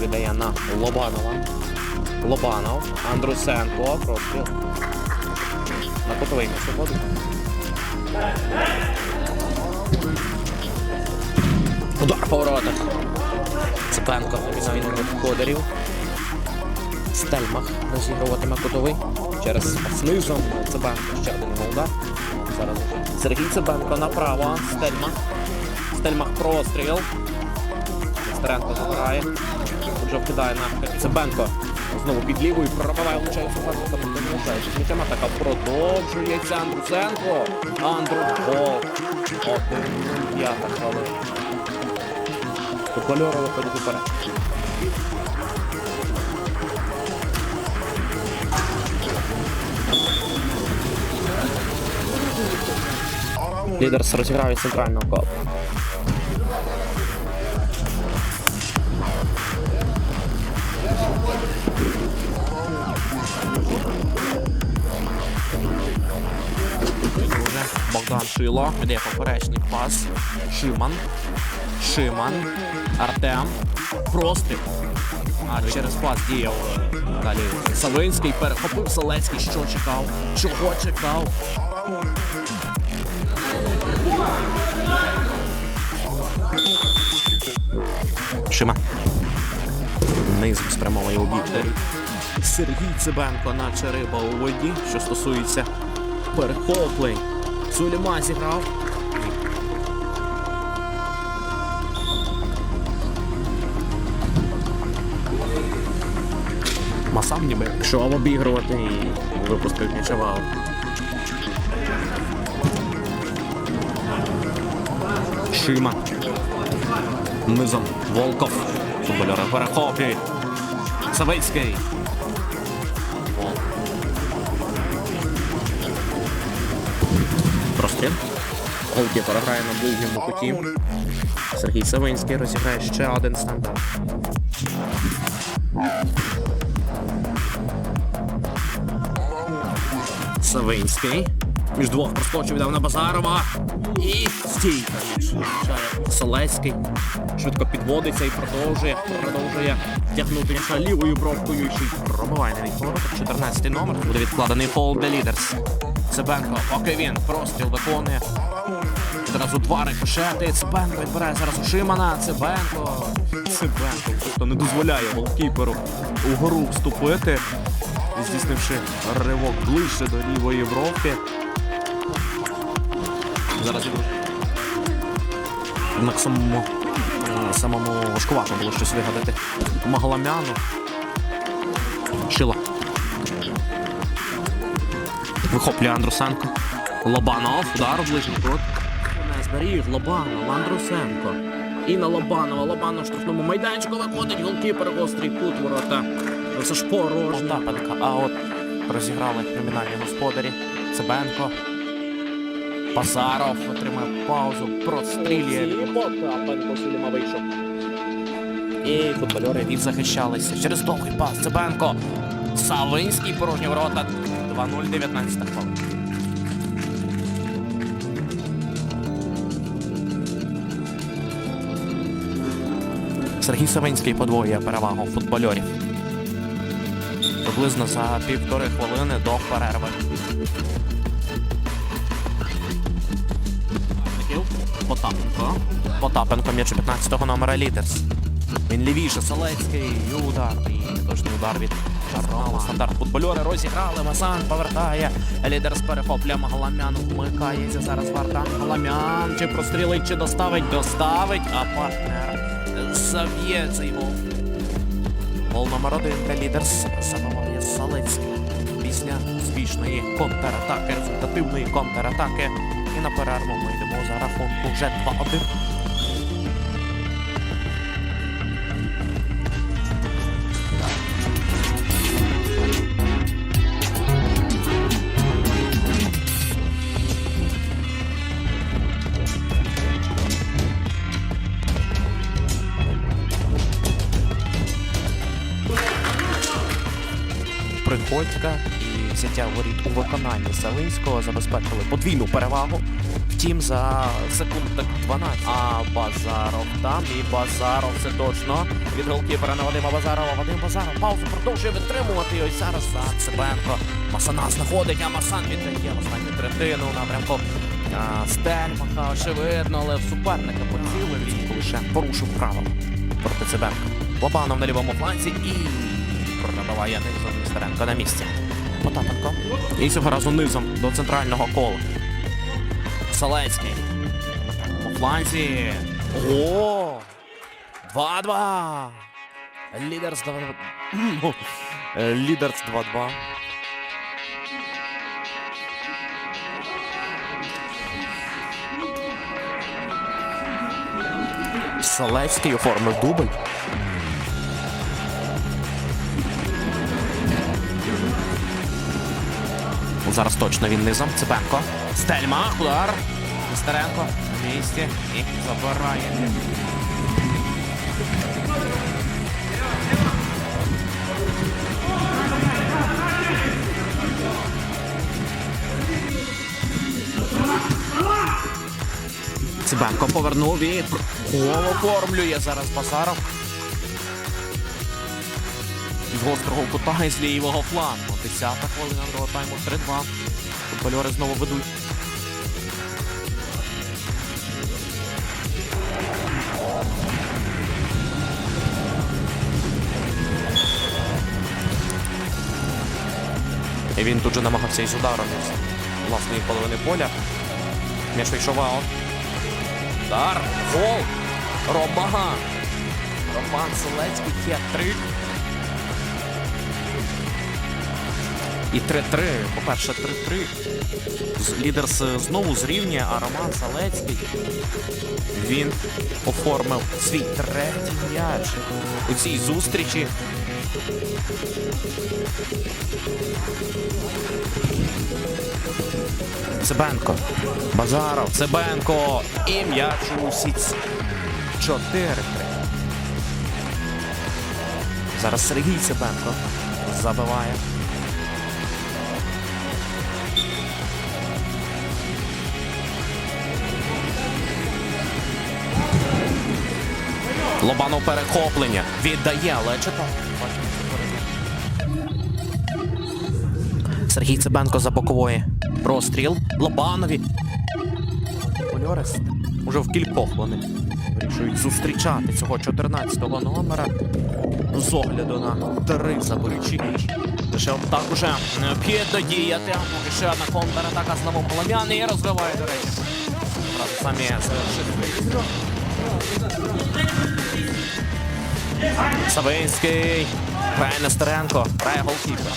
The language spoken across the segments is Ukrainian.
Видає на Лобанова. Лобанов. Андрусенко. Простріл. На котовий місце ходить. Удар по воротах. Цепенко на зміну господарів. Стельмах розігруватиме кутовий. Через знизу Цепенко ще один удар. Зараз Сергій Цепенко направо. Стельмах. Стельмах простріл. Нестеренко забирає. Вже вкидає на Цепенко. Знову під лівою пробиває влучає Цепенко. Там не влучає. М'ячем атака продовжується Андрусенко. Андру гол. Один п'ята хвилина. Футбольори виходять уперед. Лідерс розіграє центрального кола. Богдан Шило веде поперечний пас. Шиман. Шиман. Артем. Простріл. А через пас діяв далі Савинський. Перехопив Селецький. Що чекав? Чого чекав? Шима. Низом спрямовує бік. Сергій Цибенко, наче риба у воді, що стосується перехоплень. Суліма зіграв. Масам ніби, якщо обігрувати і випускають м'яча в аут. Шима. Низом. Волков. Футбольори перехоплюють. Савицький. Простріл. Голкіпер грає на ближньому куті. Сергій Савинський розіграє ще один стандарт. Савинський. Між двох проскочив віддав на Базарова. І стійка. Влучає Солецький. Швидко підводиться і продовжує. Продовжує тягнути м'яча лівою бровкою. І ще й пробиває на відворотах. 14 номер. Буде відкладений фол для лідерс. Цибенко, поки він простріл виконує. Одразу два рикошети. Цибенко відбирає зараз у Шимана. Цибенко. Цибенко просто не дозволяє голкіперу угору вступити, здійснивши ривок ближче до лівої бровки. Зараз. На самому, е, самому важкувато було щось вигадати. Магламяну. Шила. Вихоплює Андрусенко. Лобанов. Удар ближній крот. Не зберіг Лобанов, Андрусенко. І на Лобанова. Лобанов штрафному майданчику виходить голкіпер гострий кут ворота. Ну, Це ж порожньо. Потапенка. А от розіграли номінальні господарі. Цибенко. Пазаров отримав паузу, прострілює. Потапенко Суліма вийшов. І футбольори відзахищалися. Через довгий пас Цибенко. Савинський порожні ворота. 2-0, 19 хвилин. Сергій Савинський подвоює перевагу футбольорів. Приблизно за півтори хвилини до перерви. Потапенко. Потапенко м'яч 15-го номера Лідерс. Він лівіше, Солецький, і удар. І точний удар від Арнала. Стандарт футбольори розіграли. Масан повертає. Лідерс перехоплює Магаламян. Вмикається зараз Вардан Магаламян. Чи прострілить, чи доставить? Доставить, а партнер зав'є цей гол. Гол номер один для Лідерс забиває Солецький. Після успішної контратаки, результативної контратаки. І на перерву ми йдемо за рахунку вже 2-1. Приходька воріт у виконанні Савинського забезпечили подвійну перевагу. Втім, за секунд так 12. А Базаров там і Базаров це точно. Від голкіпера на Вадима Базарова. Вадим Базаров паузу продовжує витримувати. Ось зараз за Цибенко. Масана знаходить, а Масан віддає в останню третину напрямку. Стельмаха, очевидно, але суперника поцілив і лише порушив правила проти Цибенка. Лобанов на лівому фланзі і пробиває низом Нестеренко на місці. Потапенко. І цього разу низом до центрального кола. Салецький. У фланзі. О! 2-2. Лідерс 2-2. Е, Лідерс 2-2. Салецький оформив дубль. Зараз точно він низом. Цибенко. Стельмах, удар. Нестеренко на місці і забирає. Цибенко повернув і гол оформлює зараз Базаров. З гострого кута і з лівого флангу. 10-та хвилина другого тайму 3-2. Футбольори знову ведуть. І він тут же намагався із ударом з власної половини поля. М'яч вийшов аут. Удар. Гол. Роман. Роман Селецький хет-трик. І 3-3. По-перше, 3-3. З- Лідерс знову зрівнює, а Роман Салецький він оформив свій третій м'яч у цій зустрічі. Цибенко. Базаров, Цибенко. І м'яч у сітці. 4-3. Зараз Сергій Цибенко забиває. Лобанов перехоплення. Віддає, але читав. Сергій Цибенко за бокової. Простріл. Лобанові. Кольорист. Уже в кількох вони вирішують зустрічати цього 14-го номера. З огляду на три заборючі. Лише так уже необхідно діяти. Поки ще одна контратака знову Полом'яний і розвиває, до речі. Самі завершити. Савинський. Грає Нестеренко. Грає голкіпер.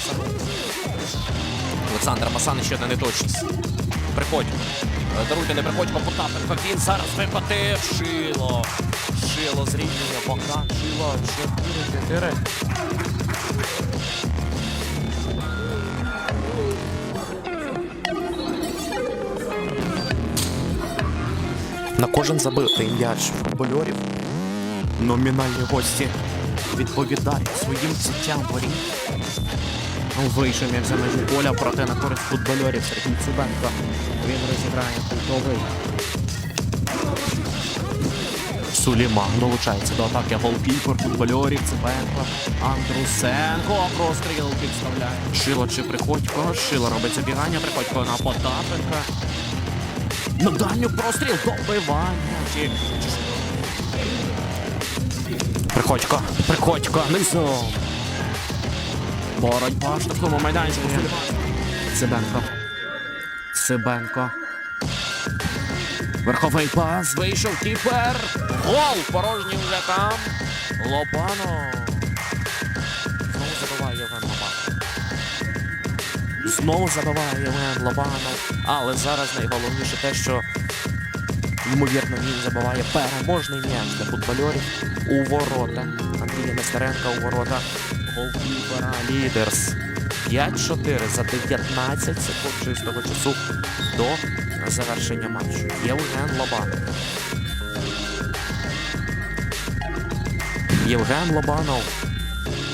Олександр Масан ще одна неточність. Приходь. Даруйте, не приходько Потапенко. Він зараз випадив. Шило. Шило зрівнює. Богдан. Шило. 4-4. На кожен забитий м'яч футбольорів номінальні гості відповідають своїм ціттям воріт. Ну, Вийшов як за межі поля, проте на користь футбольорів Сергій Цибенко. Він розіграє культовий. Суліман долучається до атаки голкіпер футбольорів Цибенко. Андрусенко простріл підставляє. Шило чи Приходько. Шило робить забігання. Приходько на Потапенка. На дальню простріл добивання. Чи, Приходько, приходько, низом. Боротьба штрафному майданчику. Цибенко. Цибенко. Верховий пас. Вийшов кіпер. Гол! Порожній вже там. Лобано. Знову забиває Євген Лобанов. Але зараз найголовніше те, що Ймовірно, він забиває переможний м'яч для футбольорів у ворота. Андрія Нестеренка у ворота голкіпера Лідерс. 5-4 за 19 секунд чистого часу до завершення матчу. Євген Лобанов. Євген Лобанов.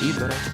І, до речі.